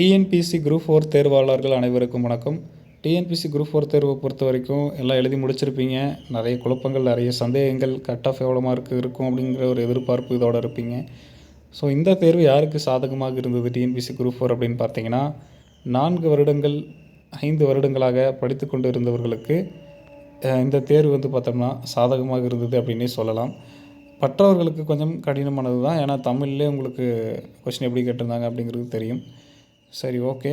TNPSC group four தேர்வாளர்கள் அனைவருக்கும் வணக்கம். TNPSC group four தேர்வை பொறுத்த வரைக்கும் எல்லாம் எழுதி முடிச்சிருப்பீங்க. நிறைய குழப்பங்கள் நிறைய சந்தேகங்கள் கட் ஆஃப் எவ்வளோ மார்க் இருக்கும் அப்படிங்கிற ஒரு எதிர்பார்ப்பு இதோடு இருப்பீங்க. ஸோ இந்த தேர்வு யாருக்கு சாதகமாக இருந்தது டிஎன்பிசி குரூப் ஃபோர் அப்படின்னு பார்த்தீங்கன்னா நான்கு வருடங்கள் ஐந்து வருடங்களாக படித்து கொண்டு இருந்தவர்களுக்கு இந்த தேர்வு வந்து பார்த்தோம்னா சாதகமாக இருந்தது அப்படின்னே சொல்லலாம். மற்றவர்களுக்கு கொஞ்சம் கடினமானது தான் ஏன்னா தமிழ்லேயே உங்களுக்கு கொஷின் எப்படி கேட்டிருந்தாங்க அப்படிங்கிறது தெரியும். சரி ஓகே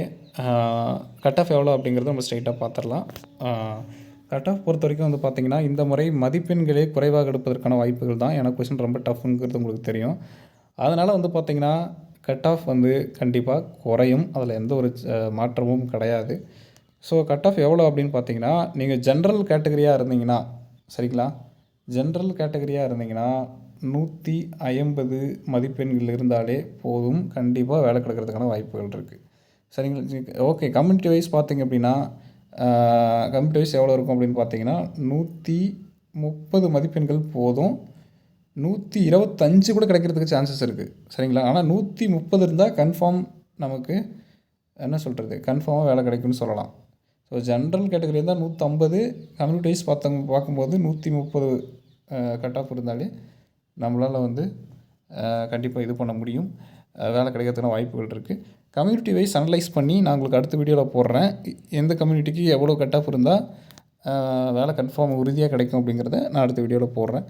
கட் ஆஃப் எவ்வளோ அப்படிங்கிறது நம்ம ஸ்ட்ரைட்டாக பார்த்துடலாம் கட் ஆஃப் பொறுத்த வரைக்கும் வந்து பார்த்திங்கன்னா இந்த முறை மதிப்பெண்களே குறைவாக எடுப்பதற்கான வாய்ப்புகள் தான். எனக்கு கொஸ்டின் ரொம்ப டஃப்ங்கிறது உங்களுக்கு தெரியும். அதனால் வந்து பார்த்திங்கன்னா கட் ஆஃப் வந்து கண்டிப்பாக குறையும். அதில் எந்த ஒரு மாற்றமும் கிடையாது. ஸோ கட் ஆஃப் எவ்வளோ அப்படின்னு பார்த்தீங்கன்னா நீங்கள் ஜென்ரல் கேட்டகரியாக இருந்தீங்கன்னா சரிங்களா? ஜென்ரல் கேட்டகரியாக இருந்தீங்கன்னா நூற்றி ஐம்பது மதிப்பெண்கள் இருந்தாலே போதும். கண்டிப்பாக வேலை கிடைக்கிறதுக்கான வாய்ப்புகள் இருக்குது சரிங்களா? ஓகே கம்யூனிட்டி வைஸ் பார்த்தீங்க அப்படின்னா கம்யூனிட்டி வைஸ் எவ்வளோ இருக்கும் அப்படின்னு பார்த்தீங்கன்னா நூற்றி முப்பது மதிப்பெண்கள் போதும். நூற்றி இருபத்தஞ்சு கூட கிடைக்கிறதுக்கு சான்சஸ் இருக்குது சரிங்களா? ஆனால் நூற்றி முப்பது இருந்தால் கன்ஃபார்ம் நமக்கு என்ன சொல்கிறது கன்ஃபார்மாக வேலை கிடைக்கும்னு சொல்லலாம். ஸோ ஜென்ரல் கேட்டகரி இருந்தால் நூற்றம்பது கம்யூனிட்டி வைஸ் பார்த்தவங்க பார்க்கும்போது நூற்றி முப்பது கட் ஆஃப் இருந்தாலே நம்மளால் வந்து கண்டிப்பாக இது பண்ண முடியும். வேலை கிடைக்கிறதுக்கான வாய்ப்புகள் இருக்குது கம்யூனிட்டி வைஸ் அனலைஸ் பண்ணி நான் உங்களுக்கு அடுத்த வீடியோவில் போடுறேன். எந்த கம்யூனிட்டிக்கு எவ்வளோ கட் ஆஃப் இருந்தால் வேலை கன்ஃபார்ம் உறுதியாக கிடைக்கும் அப்படிங்கிறத நான் அடுத்த வீடியோவில் போடுறேன்.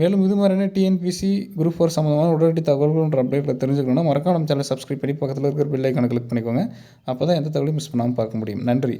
மேலும் இது மாதிரியான டிஎன்பிசி குரூப் ஃபோர் சம்மந்தமான உடனடி தகவல்கள்ன்ற அப்டேட்டில் தெரிஞ்சுக்கணும்னா மறக்காம சேனலை சப்ஸ்கிரைப் பண்ணி பக்கத்தில் இருக்கிற பில்லை கணக்கு கிளிக் பண்ணிக்கோங்க. அப்போ தான் எந்த தகவலையும் மிஸ் பண்ணாமல் பார்க்க முடியும். நன்றி.